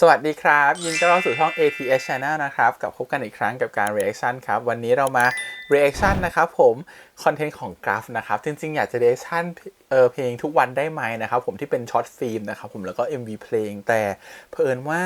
สวัสดีครับ ยินดีต้อนรับสู่ช่อง ATS Channel นะครับ กับพบกันอีกครั้งกับการ reaction ครับ วันนี้เรามา reaction นะครับผม คอนเทนต์ของกราฟนะครับ จริง ๆ อยากจะ reaction เออเพลงทุกวันได้ไหมนะครับ ผมที่เป็นช็อตฟิล์มนะครับผมแล้วก็ MV เพลง แต่เผอิญว่า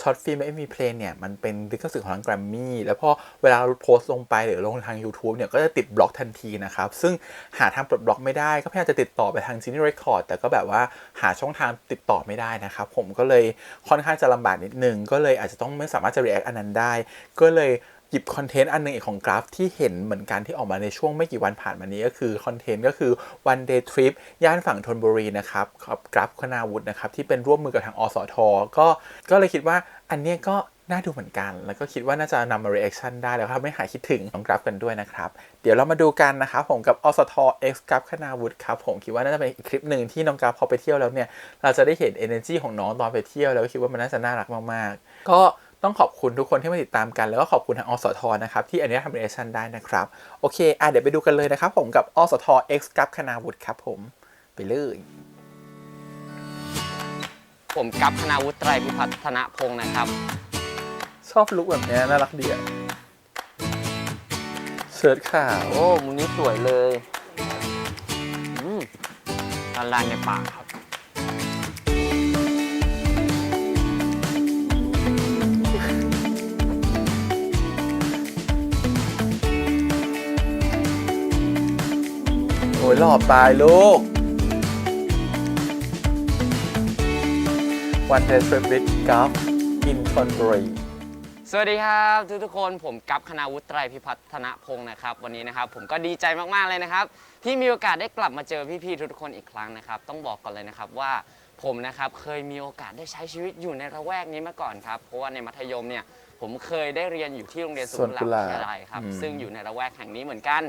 ช็อตฟิล์มและ MV เพลงเนี่ยมันเป็นลิขสิทธิ์ของทางแกรมมี่แล้วพอเวลาเราโพสต์ลงไปหรือลงทาง YouTube เนี่ยก็จะติดบล็อกทันทีนะครับ ซึ่งหาทางปลดบล็อกไม่ได้ ก็พยายามจะติดต่อไปทาง Genie Record แต่ก็แบบว่าหาช่องทางติดต่อไม่ได้นะครับผมก็เลยค่อนข้างจะลำบากนิดนึงก็เลยอาจจะต้องไม่สามารถจะ react อันนั้นได้ ก็เลย หยิบคอนเทนต์อันหนึ่งของกราฟที่เห็นเหมือนกันที่ออกมาในช่วงไม่กี่วันผ่านมานี้ก็คือคอนเทนต์ก็คือ one day trip ย่านฝั่งธนบุรีนะครับกับกราฟคณาวุฒินะครับที่เป็นร่วมมือกับทางอสทก็ก็เลยคิดว่าอันนี้ก็น่าดูเหมือนกัน แล้วก็คิดว่าน่าจะนำมา reaction ได้แล้วทำให้หายคิดถึงน้องกราฟกันด้วยนะครับ เดี๋ยวเรามาดูกันนะครับผมกับอสท X กราฟคณาวุฒิครับผมคิดว่าน่าจะเป็นอีกคลิปหนึ่งที่น้องกราฟพอไปเที่ยวแล้วเนี่ย เราจะได้เห็น energy ของน้องตอนไปเที่ยวแล้วคิดว่ามันน่าจะน่ารักมากๆ ก็ ต้องขอบคุณทุกคนที่มาติดตามกัน แล้วก็ขอบคุณทางอสทนะครับ ที่อันนี้ทำ reaction ได้นะครับ โอเคอะเดี๋ยวไปดูกันเลยนะครับ ผมกับอสท X กราฟคณาวุฒิครับผมไปเลยผมกัปคณาวุฒิไตรพิพัฒนพงศ์นะครับ ชอบลุคแบบนี้น่ารักดีอะเชิ้ตขาวโอ้มุมนี้สวยเลยอืมละลายในปากครับ โอ้ยหล่อปลายลูก One Day Trip with Golf in Thonburi สวัสดีครับทุกทุกๆคนผมกัปคณาวุฒิไตรพิพัฒนพงศ์นะครับ วันนี้นะครับผมก็ดีใจมาก ๆ เลยนะครับ ที่มีโอกาสได้กลับมาเจอพี่ ๆ ทุกๆคนอีกครั้งนะครับ ต้องบอกก่อนเลยนะครับว่าผมนะครับเคยมีโอกาสได้ใช้ชีวิตอยู่ในระแวกนี้มาก่อนครับ เพราะว่าในมัธยมเนี่ยผมเคยได้เรียนอยู่ที่โรงเรียนสุสวนกุหลาบวิทยาลัยครับอืมซึ่งอยู่ในระแวกแห่งนี้เหมือนกัน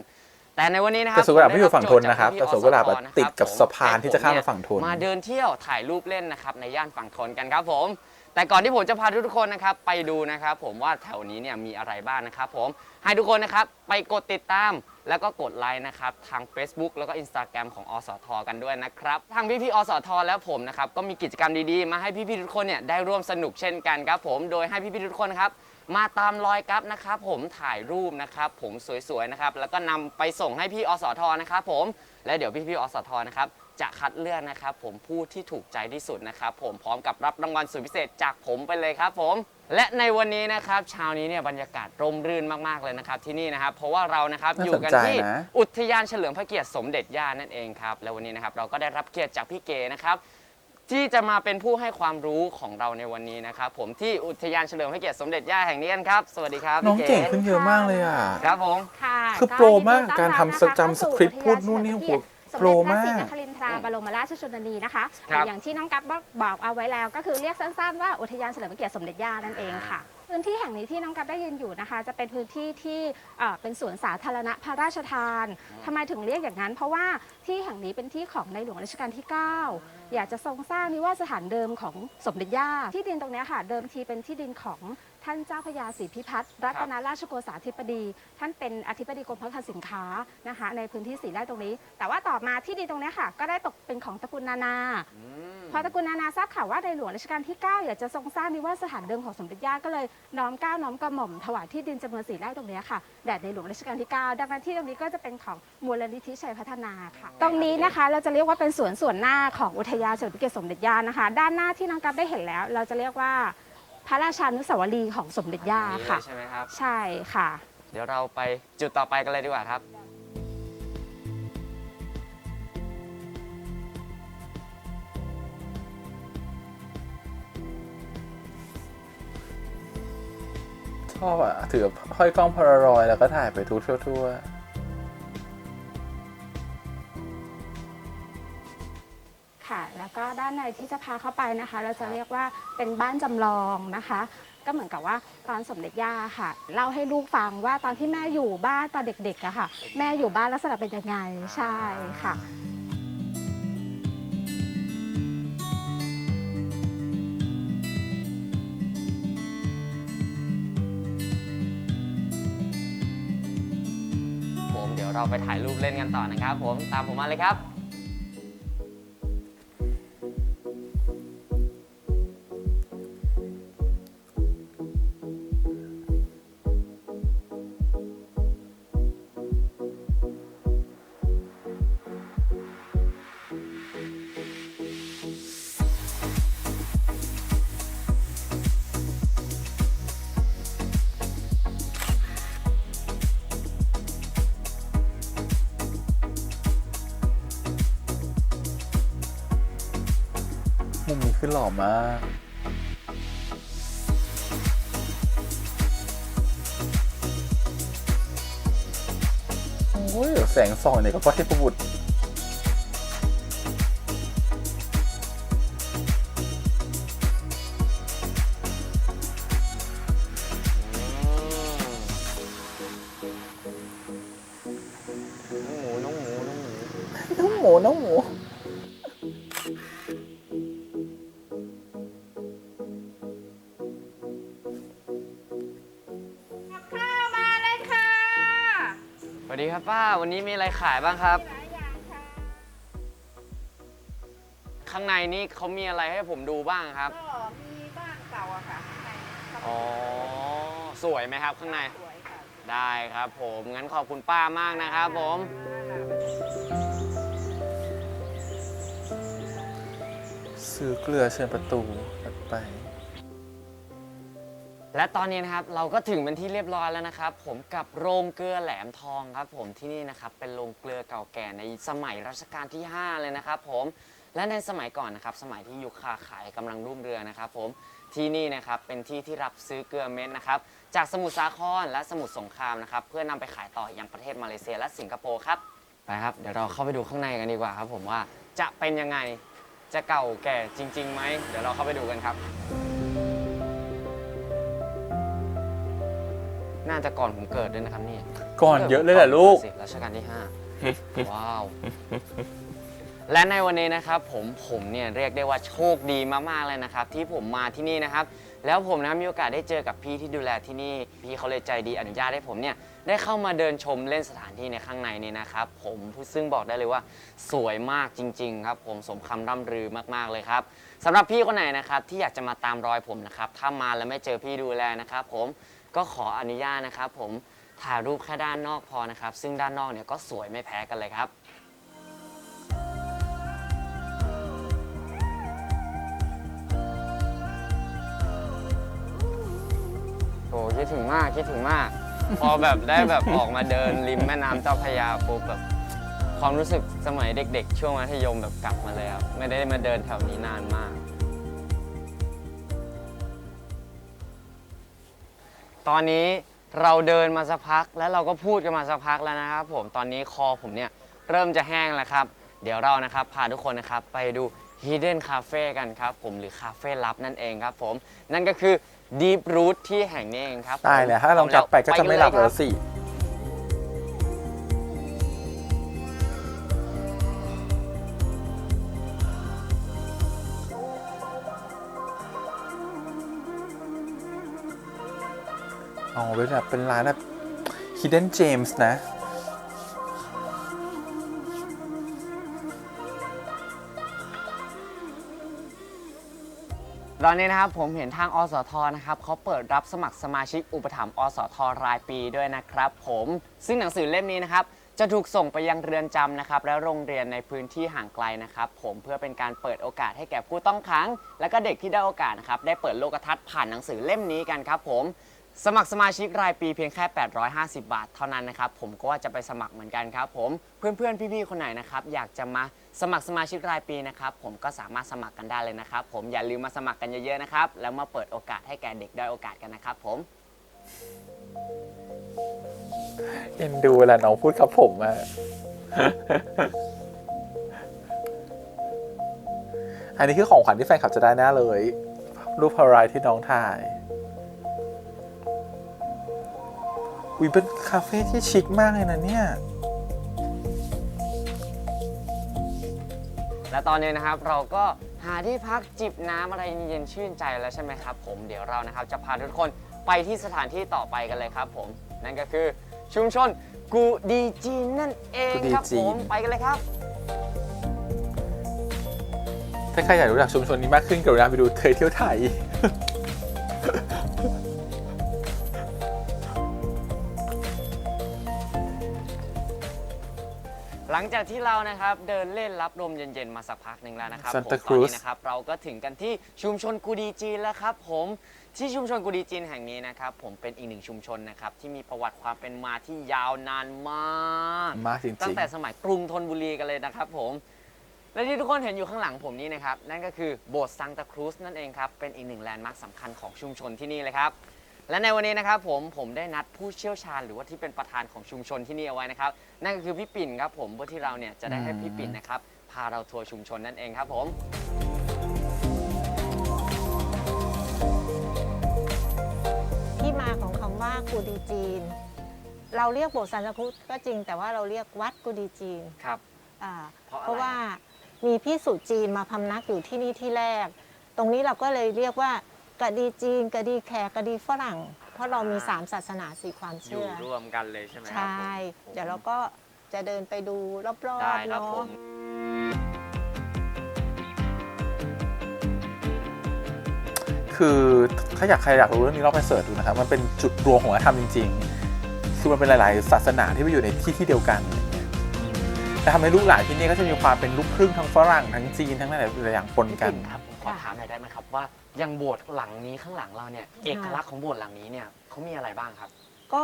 แต่ในวันนี้นะครัแต่สวนกุหลาบไม่อยู่ฝั่งทนนะครับผมได้แต่สวนกุหลาบอะจกพี่ติดกับผมสะพานที่จะข้ามมาฝั่งทน มาเดินเที่ยวถ่ายรูปเล่นนะครับในย่านฝั่งทนกันครับผม แต่ก่อนที่ผมจะพาทุกๆคนนะครับไปดูนะครับผมว่าแถวนี้เนี่ยมีอะไรบ้างนะครับผมให้ทุกคนนะครับไปกดติดตามแล้วก็กดไลค์นะครับทาง Facebook แล้วก็ Instagram ของอสท กันด้วยนะครับ ทางพี่ๆอสท และผมนะครับก็มีกิจกรรมดีๆ มาให้พี่ๆทุกคนเนี่ยได้ร่วมสนุกเช่นกันครับผมโดยให้พี่ๆทุกคนนะครับ มาตามรอยกัฟนะครับผมถ่ายรูปนะครับผมสวยๆนะครับแล้วก็นำไปส่งให้พี่อสทนะครับผมและเดี๋ยวพี่ๆอสทนะครับจะคัดเลือกนะครับผมผู้ที่ถูกใจที่สุดนะครับผมพร้อมกับรับรางวัลสุดพิเศษจากผมไปเลยครับผม และในวันนี้นะครับเช้านี้เนี่ยบรรยากาศร่มรื่นมากๆเลยนะครับที่นี่นะครับ เพราะว่าเรานะครับน่าอยู่กันสนใจที่นะอุทยานเฉลิมพระเกียรติสมเด็จย่านั่นเองครับและวันนี้นะครับเราก็ได้รับเกียรติจากพี่เก๋นะครับ ที่จะมาเป็นผู้ให้ความรู้ของเราในวันนี้นะครับผมที่อุทยานเฉลิมพระเกียรติสมเด็จย่าแห่งนี้กันครับ สวัสดีครับน้องพี่เก่งขึ้นเยอะมากเลยอะ ครับผม ค่ะคือโปรมากการทำยินดีต้อนจำสคริปต์พูดนู่นนี่โอ้โหโปรมากสมเด็จพระศรีนครินทราบรมราชชนนีนะคะครับอย่างที่น้องกั๊บบอกเอาไว้แล้ว ก็คือเรียกสั้นๆว่าอุทยานเฉลิมพระเกียรติสมเด็จย่านั่นเองค่ะ พื้นที่แห่งนี้ที่น้องกั๊บได้ยืนอยู่นะคะ จะเป็นพื้นที่ที่เอ่อเป็นสวนสาธารณะพระราชทานทำไมถึงเรียกอย่างนั้น เพราะว่าที่แห่งนี้เป็นที่ของในหลวงรัชกาลที่ 9 อยากจะทรงสร้างนิวาสถานเดิมของสมเด็จย่าที่ดินตรงเนี้ยค่ะ เดิมทีเป็นที่ดินของ ท่านเจ้าพระยาศรีพิพัฒน์รัตนราชโกษาธิบดี ท่านเป็นอธิบดีกรมพัฒนาสินค้านะคะในพื้นที่สีไร่ตรงนี้ แต่ว่าต่อมาที่ดินตรงเนี้ยค่ะ ก็ได้ตกเป็นของตระกูลนานา พอตระกูลนานาทราบข่าวว่าในหลวงรัชกาลที่ 9 อยากจะทรงสร้างนิวาสสถานเดิมของสมเด็จย่าก็เลยน้อมเกล้าน้อมกระหม่อมถวายที่ดินจำนวนสี่ไร่ตรงเนี้ยค่ะแด่ในหลวงรัชกาลที่ 9 ดังนั้นที่ตรงนี้ก็จะเป็นของมูลนิธิชัยพัฒนาค่ะ ตรงนี้นะคะเราจะเรียกว่าเป็นสวนส่วนหน้าของอุทยานเฉลิมพระเกียรติสมเด็จย่านะคะ ด้านหน้าที่น้องกัฟได้เห็นแล้ว เราจะเรียกว่า พระราชานุสาวรีย์ของสมเด็จย่านี่เลยค่ะ ใช่ไหมครับ ใช่ค่ะ เดี๋ยวเราไปจุดต่อไปกันเลยดีกว่าครับ ชอบอะ ถือห้อยกล้องพลารอยด์แล้วก็ถ่ายไปทุกทั่วค่ แล้วก็ด้านในที่จะพาเข้าไปนะคะ เราจะเรียกว่าเป็นบ้านจำลองนะคะ ก็เหมือนกับว่าตอนสมเด็จย่าค่ะเล่าให้ลูกฟังว่าตอนที่แม่อยู่บ้านตอนเด็กๆอะค่ะ แม่อยู่บ้านลักษณะเป็นยังไงใช่ค่ะผมเดี๋ยวเราไปถ่ายรูปเล่นกันต่อนะครับ ผมตามผมมาเลยครับ หล่อมากโอ้ยแสงส่องเนี่ยก็พระเทพบุตรน้องหมูน้องหมูน้องหมูน้องหมู วัสดีครับป้าวันนี้มีอะไรขายบ้างครับ หลายอย่างค่ะ ข้างในนี่เขามีอะไรให้ผมดูบ้างครับ ก็มีบ้านเก่าอะค่ะข้างในอ๋อ สวยไหมครับข้างใน สวยค่ะได้ครับผม งั้นขอบคุณป้ามากนะครับผม ซื้อเกลือเชิญประตูถัดไป และตอนนี้นะครับเราก็ถึงเป็นที่เรียบร้อยแล้วนะครับ ผมกับโรงเกลือแหลมทองครับ ผมที่นี่นะครับเป็นโรงเกลือเก่าแก่ในสมัยรัชกาลที่ 5 เลยนะครับ ผมและในสมัยก่อนนะครับสมัยที่ยุคค้าขายกำลังรุ่งเรืองนะครับ ผมที่นี่นะครับเป็นที่ที่รับซื้อเกลือเม็ดนะครับจากสมุทรสาครและสมุทรสงครามนะครับเพื่อนำไปขายต่อยังประเทศมาเลเซียและสิงคโปร์ครับไปครับเดี๋ยวเราเข้าไปดูข้างในกันดีกว่าครับ ผมว่าจะเป็นยังไงจะเก่าแก่จริงๆไหมเดี๋ยวเราเข้าไปดูกันครับ น่าจะก่อนผมเกิดด้วยนะครับนี่ก่อนเยอะเลยแหละลูกสิรัชกาลที่5ว้าว และในวันนี้นะครับผมผมเนี่ยเรียกได้ว่าโชคดีมากๆเลยนะครับ ที่ผมมาที่นี่นะครับ แล้วผมนะมีโอกาสได้เจอกับพี่ที่ดูแลที่นี่ พี่เขาเลยใจดีอนุญาตให้ผมเนี่ยได้เข้ามาเดินชมเล่นสถานที่ในข้างในนี้นะครับ ผมซึ่งบอกได้เลยว่าสวยมากจริง ๆ ครับ ผมสมคำร่ำลือมากๆเลยครับสำหรับพี่คนไหนนะครับที่อยากจะมาตามรอยผมนะครับถ้ามาแล้วไม่เจอพี่ดูแลนะครับ ผม ก็ขออนุญาตนะครับผมถ่ายรูปแค่ด้านนอกพอนะครับ ซึ่งด้านนอกเนี่ยก็สวยไม่แพ้กันเลยครับโอ้คิดถึงมากคิดถึงมาก พอแบบได้แบบออกมาเดินริมแม่น้ำเจ้าพระยาปุ๊บแบบความรู้สึกสมัยเด็ก ๆ ช่วงมัธยมแบบกลับมาเลยครับไม่ได้มาเดินแถวนี้นานมาก ตอนนี้เราเดินมาสักพัก แล้วเราก็พูดกันมาสักพักแล้วนะครับผมตอนนี้คอผมเนี่ยเริ่มจะแห้งแล้วครับ เดี๋ยวเรานะครับพาทุกคนนะครับไปดู Hidden Cafe กันครับ ผมหรือคาเฟ่ลับนั่นเองครับผมนั่นก็คือ Deep Root ที่แห่งนี้เองครับผมตายแล้วถ้าลองจับไปก็จะไม่หลับแล้วสิ อ๋อเป็นแบบเป็นร้านแบบ Hidden James นะ ตอนนี้นะครับผมเห็นทางอสทนะครับเขาเปิดรับสมัครสมาชิกอุปถัมภ์อสทรายปีด้วยนะครับ ผมซึ่งหนังสือเล่มนี้นะครับจะถูกส่งไปยังเรือนจำนะครับ และโรงเรียนในพื้นที่ห่างไกลนะครับ ผมเพื่อเป็นการเปิดโอกาสให้แก่ผู้ต้องขัง และก็เด็กที่ได้โอกาสนะครับได้เปิดโลกทัศน์ผ่านหนังสือเล่มนี้กันครับผม สมัครสมาชิกรายปีเพียงแค่ 850 บาทเท่านั้นนะครับ ผมก็ว่าจะไปสมัครเหมือนกันครับ ผมเพื่อนๆ พี่ๆ คนไหนนะครับอยากจะมาสมัครสมาชิกรายปีนะครับ ผมก็สามารถสมัครกันได้เลยนะครับ ผมอย่าลืมมาสมัครกันเยอะๆนะครับ แล้วมาเปิดโอกาสให้แก่เด็กได้อยโอกาสกันนะครับ ผม เอ็นดูเวลาน้องพูดครับผมอะ อันนี้คือของขวัญที่แฟนคลับจะได้แน่เลย รูปพารายที่น้องถ่าย วิเป็นคาเฟ่ที่ชิคมากเลยนะเนี่ย และตอนนี้นะครับเราก็หาที่พักจิบน้ำอะไรเย็นๆชื่นใจแล้วใช่ไหมครับผมเดี๋ยวเรานะครับจะพาทุกคนไปที่สถานที่ต่อไปกันเลยครับผมนั่นก็คือชุมชนกูดีจีนนั่นเองครับกูดีจีผน มไปกันเลยครับ ถ้าใครอยากรู้จักชุมชนนี้มากขึ้นกรุณาไปดูเคยเที่ยวไทย หลังจากที่เรานะครับเดินเล่นรับลมเย็นๆมาสักพักหนึ่งแล้วนะครับ Santa ผมตอน Cruz นี้นะครับเราก็ถึงกันที่ชุมชนกูดีจีนแล้วครับผมที่ชุมชนกูดีจีนแห่งนี้นะครับผมเป็นอีกหนึ่งชุมชนนะครับที่มีประวัติความเป็นมาที่ยาวนานมากมากจริงตั้งๆแต่สมัยกรุงธนบุรีกันเลยนะครับผม และที่ทุกคนเห็นอยู่ข้างหลังผมนี้นะครับ นั่นก็คือโบสถ์ซังตาครูสนั่นเองครับ เป็นอีกหนึ่งแลนด์มาร์คสำคัญของชุมชนที่นี่เลยครับ และในวันนี้นะครับผมผมได้นัดผู้เชี่ยวชาญหรือว่าที่เป็นประธานของชุมชนที่นี่เอาไว้นะครับ นั่นก็คือพี่ปิ่นครับผมเพื่อที่เราเนี่ยจะได้ให้พี่ปิ่นนะครับพาเราทัวร์ชุมชนนั่นเองครับผมที่มาของคำว่ากูดีจีน เราเรียกโบสถ์สันตะครุฑก็จริงแต่ว่าเราเรียกวัดกูดีจีนครับ อ่าเพราะอะไร เพราะว่ามีพี่สุจีนมาพำนักอยู่ที่นี่ที่แรก ตรงนี้เราก็เลยเรียกว่า กะดีจีนกะดีแขกกะดีฝรั่ง เพราะเรามีสามศาสนาสี่ความอยู่เชื่อ ร่วมกันเลยใช่ไหมคใชรับ่ผมเดี๋ยวเราก็จะเดินไปดูรอบได้ๆครับเนาะผม คือถ้าอยากใครอยากรู้เรื่องนี้ลองไปเสิร์ชดูนะครับมันเป็นจุดรวมของวัฒนธรรมจริง ๆ คือมันเป็นหลาย ๆ ศาสนาที่ไปอยู่ในที่ที่เดียวกันอะไรเงี้ยแต่ทำให้ลูกหลานที่นี่ก็จะมีความเป็นลูกครึ่งทั้งฝรั่งทั้งจีนทั้งหลายๆอย่างปนพี่กันปิ่นครับผม ขอถามหน่อยได้ไหมครับว่ายังโบสถ์หลังนี้ข้างหลังเราเนี่ยเอกลักษณ์ของโบสถ์หลังนี้เนี่ยเขามีอะไรบ้างครับ ก็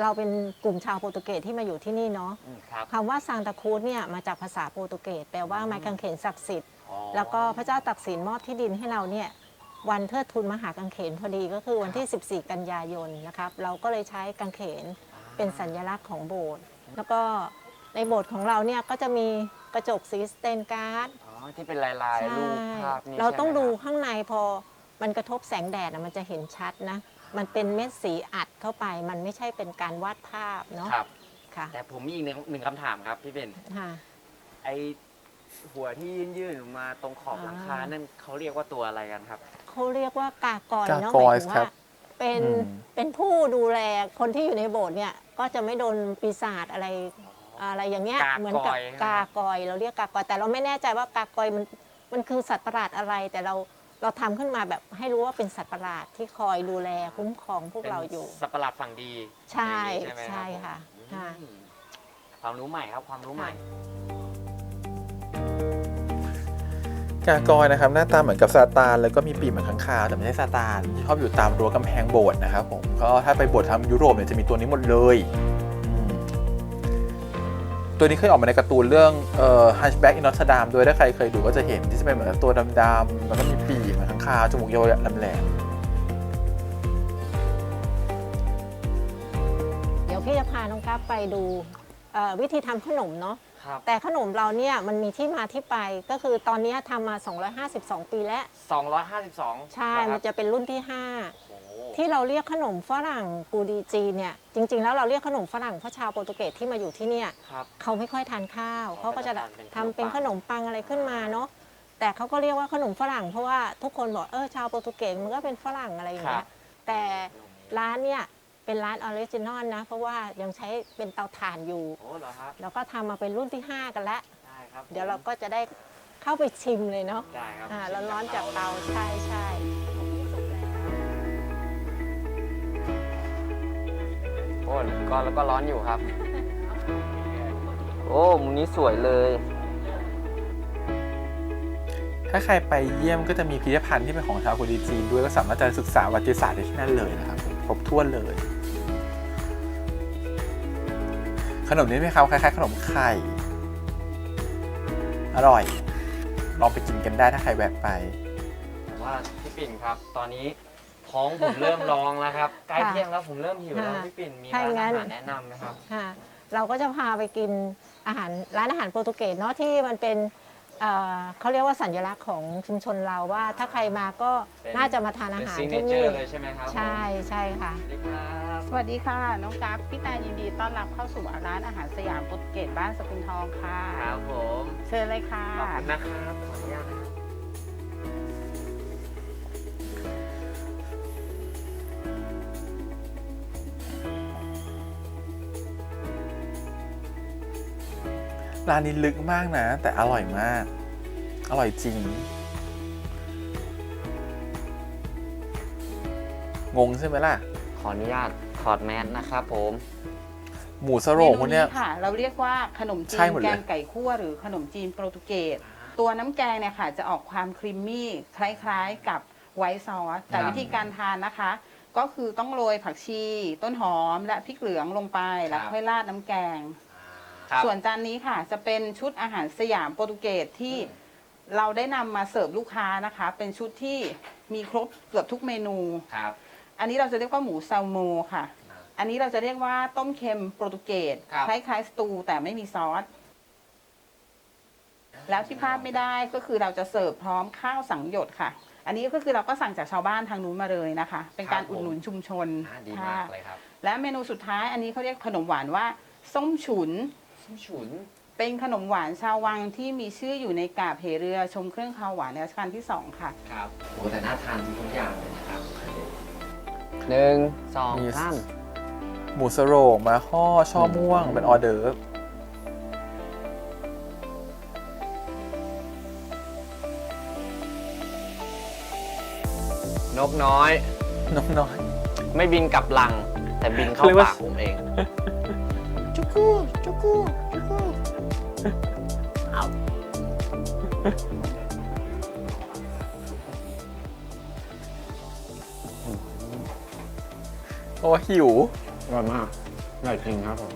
เราเป็นกลุ่มชาวโปรตุเกสที่มาอยู่ที่นี่เนาะอืมครับ คำว่าซางตะครูดเนี่ยมาจากภาษาโปรตุเกสแปลว่าไม้กางเขนศักดิ์สิทธิ์ อ๋อแล้วก็พระเจ้าตักสินมอบที่ดินให้เราเนี่ยวันเทิดทุนมหากางเขนพอดีก็คือวันที่ 14 กันยายนนะครับเราก็เลยใช้กางเขนเป็นสัญลักษณ์ของโบสถ์แล้วก็ในโบสถ์ของเราเนี่ยก็จะมีกระจกสีสเตนการ์ดอ๋อ ที่เป็นลายลายๆรูปภาพนี่เราต้องใช่ไหมดูครับข้างในพอมันกระทบแสงแดดอะมันจะเห็นชัดนะ มันเป็นเม็ดสีอัดเข้าไป มันไม่ใช่เป็นการวาดภาพเนาะครับ ค่ะแต่ผมมีอีกหนึ่งหนึ่งคำถามครับพี่เป็นค่ะ ไอหัวที่ยื่นยื่นๆออกมาตรงขอบอ่าหลังคานั่นเขาเรียกว่าตัวอะไรกันครับ เขาเรียกว่ากากอยเนาะกากอยหมายถึงครัว่าบเป็นอืม เป็นผู้ดูแลคนที่อยู่ในโบสถ์เนี่ยก็จะไม่โดนปีศาจอะไร อะไรอย่างเงี้ยกากอยเหมือนกับใช่ไหมกากอย เราเรียกกากอย แต่เราไม่แน่ใจว่ากากอยมันมันคือสัตว์ประหลาดอะไร แต่เราเราทำขึ้นมาแบบให้รู้ว่าเป็นสัตว์ประหลาดที่คอยดูแลคุ้มครองพวกเราอยู่เป็นสัตว์ประหลาดฝั่งดีใช่อย่างนี้ใช่ไหมรับค่ะผมค่ะ อืมความรู้ใหม่ครับความรู้ใหม่ กากอยนะครับหน้าตาเหมือนกับซาตานแล้วก็มีปีกเหมือนข้างคาวแต่ไม่ใช่ซาตานชอบอยู่ตามรั้วกำแพงโบสถ์นะครับผมก็ถ้าไปโบสถ์ทางยุโรปเนี่ยจะมีตัวนี้หมดเลยอืม ตัวนี้เคยออกมาในการ์ตูนเรื่องเอ่อ Hunchback in Notre Dame ด้วยถ้าใครเคยดูก็จะเห็นที่จะเป็นเหมือนกับตัวดำๆแล้วก็มีปีกเหมือนข้างคาวจมูกยาวๆแหลมเดี๋ยวพี่จะพาน้องกราฟไปดูเอ่อวิธีทำขนมเนาะ ครับแต่ขนมเราเนี่ยมันมีที่มาที่ไปก็คือตอนนี้ทำมา 252 ปีแล้ว 252ใช่เหรอคมัรับนจะเป็นรุ่นที่โอ้โห5 ที่เราเรียกขนมฝรั่งกูดีจีนเนี่ยจริง ๆ แล้วเราเรียกขนมฝรั่งเพราะชาวโปรตุเกสที่มาอยู่ที่เนี่ยครับ เขาไม่ค่อยทานข้าวอ๋อเขาก็จะก็จะทำทำเป็เป็นนขขนนมมปัปังงอะไรขึ้นมาเนาะแต่เขาก็เรียกว่าขนมฝรั่งเพราะว่าทุกคนบอกเออชาวโปรตุเกสมันก็เป็นฝรั่งอะไรอย่างเงี้ยแต่ร้านเนี่ยเป็นร้านออริจินอลนะ เพราะว่ายังใช้เป็นเตาถ่านอยู่ โอ้เหรอครับแล้วก็ทำมาเป็นรุ่นที่ 5 กันแล้ว ได้ครับเดี๋ยวเราก็จะได้เข้าไปชิมเลยเนาะได้ครับ อ่าร้อนๆจากเตาใช่ใช่ โอ้ก็แล้วก็ร้อนอยู่ครับ โอ้มุมนี้สวยเลยๆถ้าใครไปเยี่ยมก็จะมีพิพิธภัณฑ์ที่เป็นของชาวกุดีจีนด้วยก็สามารถจะศึกษาประวัติศาสตร์ได้ที่นั่นเลยนะครับผมครบถ้วนเลย ขนมนี้ไหมครับคล้ายๆขนมไข่อร่อย ลองไปกินกันได้ถ้าใครแวะไปแต่ว่าพี่ปิ่นครับ ตอนนี้ ท้องผมเริ่มร้องแล้วครับใกล้เที่ยงแล้วผมเริ่มหิวแล้วพี่ปิ่นมีร้านอาหารแนะนำไหมครับ ค่ะเราก็จะพาไปกินอาหารร้านอาหารโปรตุเกสเนาะที่มันเป็นเอ่อเขาเรียกว่าสัญลักษณ์ของชุมชนเราว่าถ้าใครมาก็เป็น น่าจะมาทานอาเป็นหารซิงเนที่เจอนี่ร์เลยใช่ไหมครับใช่ใช่ค่ะสวัสดีครับสวัสดีค่ะ น้องกัฟพี่แตนยินดีต้อนรับเข้าสู่ร้านอาหารสยามโปรตุเกสบ้านสกุลทองค่ะ ครับผมเชิญเลยค่ะ ขอบคุณนะครับขออนุญาตนะครับ ร้านนี้ลึกมากนะ แต่อร่อยมาก อร่อยจริง งงใช่ไหมล่ะ ขออนุญาตถอดแมสนะครับผม หมูสโรงพวกเนี้ย ค่ะ เราเรียกว่าขนมจีใช่นหมดเลย แกงไก่คั่วหรือขนมจีนโปรตุเกสตัวน้ำแกงเนี่ยค่ะ จะออกความครีมมี่คล้ายๆกับไวท์ซอสแต่วิธีการทานนะคะ ก็คือต้องโรยผักชี ต้นหอมและพริกเหลืองลงไปแล้วค่อยราดน้ำแกง ครับส่วนจานนี้ค่ะ จะเป็นชุดอาหารสยามโปรตุเกสที่เราได้นำมาเสิร์ฟลูกค้านะคะ เป็นชุดที่มีครบเกือบทุกเมนู ครับอันนี้เราจะเรียกว่าหมูแซลโมค่ะ อ่า อันนี้เราจะเรียกว่าต้มเค็มโปรตุเกสครับ คล้ายๆสตูแต่ไม่มีซอส แล้วที่พลาดไม่ได้ก็คือเราจะเสิร์ฟพร้อมข้าวสังหยดค่ะ อันนี้ก็คือเราก็สั่งจากชาวบ้านทางนู้นมาเลยนะคะ เป็นการอุดหนุนชุมชนอ่าดีค่ะมากเลยครับ และเมนูสุดท้ายอันนี้เขาเรียกขนมหวานว่า ส้มฉุน ส้มฉุน เป็นขนมหวานชาววังที่มีชื่ออยู่ในกาบเหเรือชมเครื่องคาวหวานในรัชกาลที่สองค่ะ ครับโอ้แต่น่าทานทุกอย่างเลยนะครับหนึ่งสองมีสามหมูสโรงมาห่อช่อม่วงเป็นออเดิร์ฟนกน้อย น้องน้อย ไม่บินกลับลัง แต่บินเข้าเรียกว่าปากผมเอง จุกูจุกูจุกูโอ้หิว อร่อยมากอร่อยจริงครับผม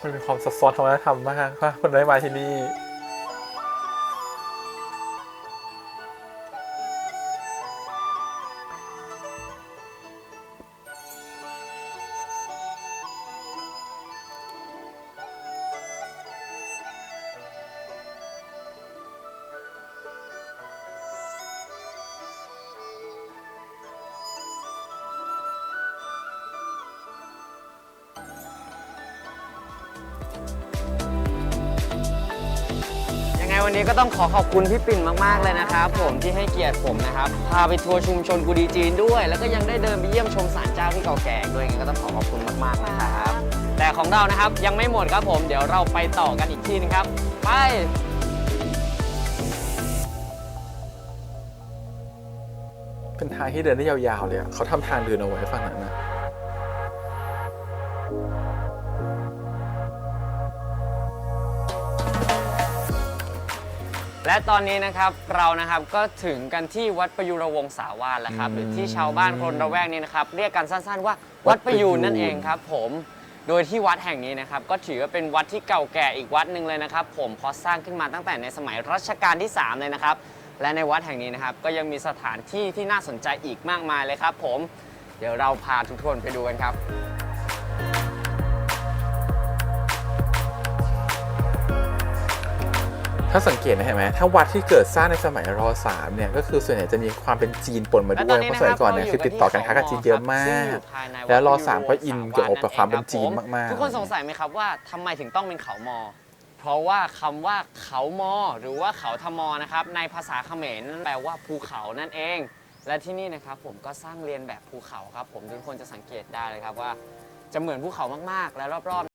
มันมีความซับซ้อนทางวัฒนธรรมมากว่าคนได้มาที่นี่ วันนี้ก็ต้องขอขอบคุณพี่ปิ่นมากๆเลยนะครับผมที่ให้เกียรติผมนะครับพาไปทัวร์ชุมชนกุดีจีนด้วย แล้วก็ยังได้เดินไปเยี่ยมชมศาลเจ้าที่เก่าแก่ด้วยยังไงก็ต้องขอขอบคุณมากๆนะครับแต่ของเรานะครับยังไม่หมดครับผมเดี๋ยวเราไปต่อกันอีกทีนึงครับไปเป็นทางที่เดินได้ยาวๆเลยอะเขาทำทางเดินเอาไว้ฝั่งนั้นนะ และตอนนี้นะครับเรานะครับก็ถึงกันที่วัดประยุรวงศาวาสแล้วครับอืมหรือที่ชาวบ้านคนระแวกนี้นะครับเรียกกันสั้นๆว่าวัดประยูนนั่นเองครับผมโดยที่วัดแห่งนี้นะครับก็ถือว่าเป็นวัดที่เก่าแก่อีกวัดหนึ่งเลยนะครับ ผมเพราะสร้างขึ้นมาตั้งแต่ในสมัยรัชกาลที่ 3 เลยนะครับ และในวัดแห่งนี้นะครับก็ยังมีสถานที่ที่น่าสนใจอีกมากมายเลยครับ ผมเดี๋ยวเราพาทุกคนไปดูกันครับ ถ้าสังเกตนะเห็นไหมถ้าวัดที่เกิดสร้างในสมัยรสามเนี่ยก็คือส่วนใหญ่จะมีความเป็นจีนปนมาและด้ตวอยนเพนี้ราะสมัยก่อนเนี่ยะคือติดต่อกันค้ากับจีนเยอะมาก แล้วรอสามก็อินเกี่ยวกับความเป็นจีนมากๆ ทุกคนสงสัยไหมครับว่าทำไมถึงต้องเป็นเขามอ เพราะว่าคำว่าเขามอ หรือว่าเขาทมอนะครับในภาษาเขมรนั่นแปลว่าภูเขานั่นเอง และที่นี่นะครับผมก็สร้างเรียนแบบภูเขาครับผมทุกคนจะสังเกตได้เลยครับว่าจะเหมือนภูเขามากๆ และรอบๆ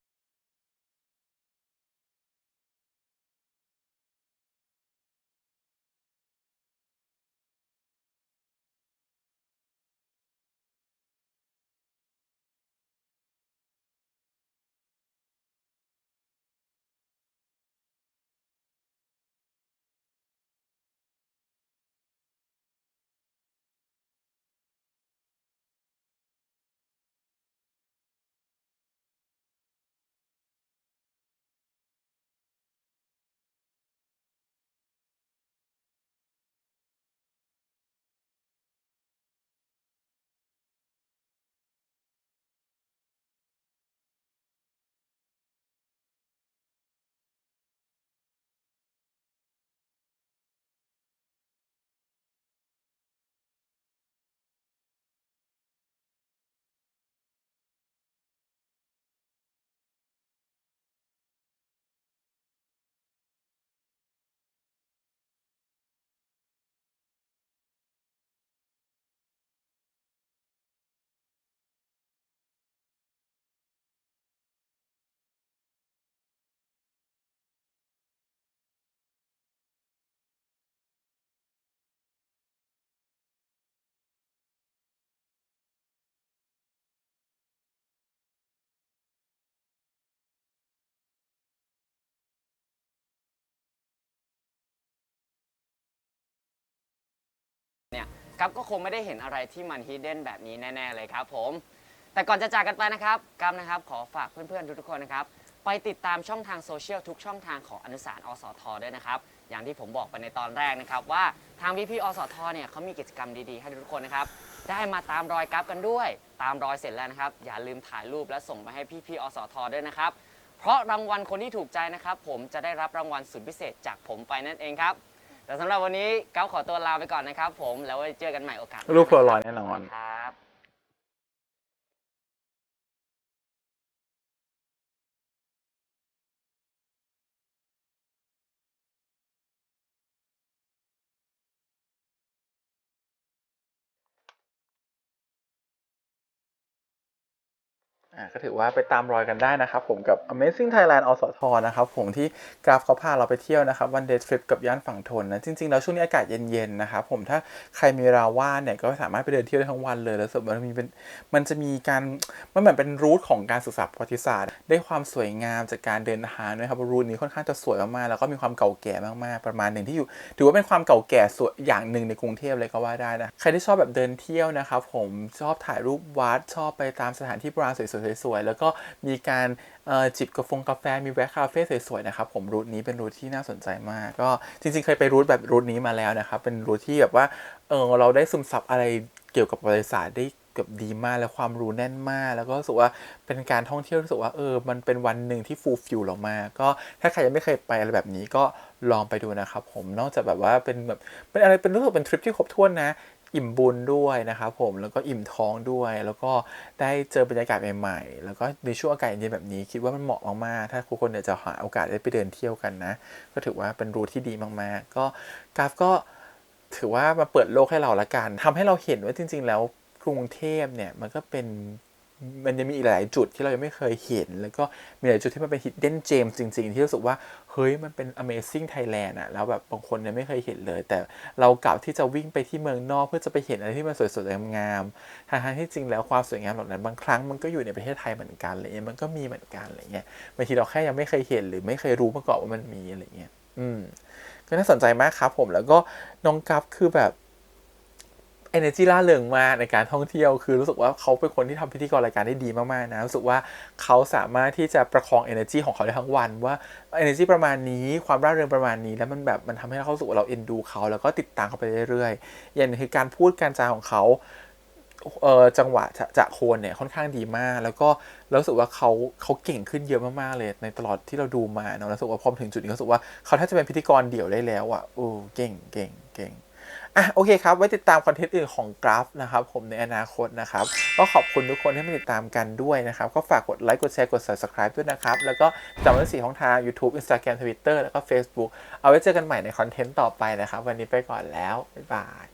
กัฟก็คงไม่ได้เห็นอะไรที่มันฮิดเด้นแบบนี้แน่ ๆ เลยครับผม แต่ก่อนจะจากกันไปนะครับกัฟนะครับขอฝากเพื่อนๆทุกๆคนนะครับไปติดตามช่องทางโซเชียลทุกช่องทางของอนุสารณ์อสทด้วยนะครับ อย่างที่ผมบอกไปในตอนแรกนะครับ ว่าทางพี่พี่ๆอสทเนี่ยเขามีกิจกรรมดีๆ ให้ทุกคนนะครับ ได้มาตามรอยกัฟกันด้วย ตามรอยเสร็จแล้วนะครับ อย่าลืมถ่ายรูปและส่งไปให้พี่พี่ๆอสทด้วยนะครับ เพราะรางวัลคนที่ถูกใจนะครับ ผมจะได้รับรางวัลสุดพิเศษจากผมไปนั่นเองครับ แต่สำหรับวันนี้ก้าวขอตัวลาไปก่อนนะครับผมแล้วไว้เจอกันใหม่โอกาสหน้ารูปโพลารอยด์แน่นอน ครับ ก็ถือว่าไปตามรอยกันได้นะครับผมกับ Amazing Thailand อสทนะครับผมที่กราฟเขาพาเราไปเที่ยวนะครับวันเดย์ทริปกับย่านฝั่งทนนะจริงๆแล้วช่วงนี้อากาศเย็นๆนะครับผมถ้าใครมีเวลาว่างเนี่ยก็สามารถไปเดินเที่ยวได้ทั้งวันเลย แล้วสมมติมันมีเป็นมันจะมีการมันเหมือนเป็นรูทของการศึกษาประวัติศาสตร์ ได้ความสวยงามจากการเดินทางด้วยครับรูทนี้ค่อนข้างจะสวยมากๆแล้วก็มีความเก่าแก่มากๆประมาณหนึ่งที่อยู่ ถือว่าเป็นความเก่าแก่สวยอย่างหนึ่งในกรุงเทพเลยก็ว่าได้นะใครที่ชอบแบบเดินเที่ยวนะครับผมชอบถ่ายรูปวัดชอบไปตามสถานที่โบราณสวยๆสวยๆ แล้วก็มีการจิบกาแฟกาแฟมีแวะคาเฟ่สวยๆนะครับผมรูทนี้เป็นรูทที่น่าสนใจมากก็จริงๆ เคยไปรูทแบบรูทนี้มาแล้วนะครับเป็นรูทที่แบบว่าเออเราได้ซึมซับอะไรเกี่ยวกับประวัติศาสตร์ได้เกือบดีมากและความรู้แน่นมาก แล้วก็รู้สึกว่าเป็นการท่องเที่ยวรู้สึกว่าเออมันเป็นวันหนึ่งที่ฟูลฟิลเรามากก็ถ้าใครยังไม่เคยไปอะไรแบบนี้ก็ลองไปดูนะครับผมนอกจากแบบว่าเป็นแบบเป็นอะไรเป็นรู้สึกเป็นทริปที่ครบถ้วนนะ อิ่มบุญด้วยนะครับผมแล้วก็อิ่มท้องด้วย แล้วก็ได้เจอบรรยากาศใหม่ๆ แล้วก็ในช่วงอากาศเย็นแบบนี้คิดว่ามันเหมาะมากๆ ถ้าทุกคนเนี่ยจะหาโอกาสได้ไปเดินเที่ยวกันนะ ก็ถือว่าเป็นรูทที่ดีมากๆ ก็กราฟก็ถือว่ามาเปิดโลกให้เราละกันทำให้เราเห็นว่าจริง ๆ แล้วกรุงเทพเนี่ยมันก็เป็น มันจะมีอีกหลายจุดที่เรายังไม่เคยเห็น แล้วก็มีหลายจุดที่มันเป็น hidden gem จริง ๆ ที่รู้สึกว่า เฮ้ย มันเป็น amazing Thailand อะแล้วแบบบางคนเนี่ยไม่เคยเห็นเลย แต่เรากลับที่จะวิ่งไปที่เมืองนอก เพื่อจะไปเห็นอะไรที่มันสวยๆงามๆทั้งที่จริงแล้วความสวยงามเหล่านั้นบางครั้งมันก็อยู่ในประเทศไทยเหมือนกันอะไรเงี้ยมันก็มีเหมือนกันอะไรเงี้ยบางทีเราแค่ยังไม่เคยเห็นหรือไม่เคยรู้มาก่อนว่ามันมีอะไรเงี้ยอืมก็น่าสนใจมากครับผมแล้วก็น้องกัฟคือแบบ energy ล่าเริงมากในการท่องเที่ยว คือรู้สึกว่าเขาเป็นคนที่ทำพิธีกรรายการได้ดีมากๆนะรู้สึกว่าเขาสามารถที่จะประคอง energy ของเขาได้ทั้งวัน ว่า energy ประมาณนี้ความร่าเริงประมาณนี้ แล้วมันแบบมันทำให้เขาสึกว่เราเอ็นดูเขา แล้วก็ติดตามเขาไปเรื่อยๆ อย่างหนึงคือการพูดการจาของเขาเออจังหวะจะจะโคนเนี่ยค่อนข้างดีมาก แล้วก็รารู้สึกว่าเขาเขาเก่งขึ้นเยอะมากๆเลย ในตลอดที่เราดูมาเนาะรู้สึกว่าพอถึงจุดนี้รู้สึกว่าเขาแทบจะเป็นพิธีกรเดี่ยวได้แล้วอะโอ้เก่งเก่งเก่ง อะโอเคครับ ไว้ติดตามคอนเทนต์อื่นของกราฟนะครับ ผมในอนาคตนะครับ ก็ขอบคุณทุกคนที่มาติดตามกันด้วยนะครับ ก็ฝากกดไลค์กดแชร์กด subscribe ด้วยนะครับ แล้วก็จำไว้สี่ของทาง YouTube Instagram Twitter แล้วก็ Facebook เอาไว้เจอกันใหม่ในคอนเทนต์ต่อไปนะครับ วันนี้ไปก่อนแล้วบ๊ายบาย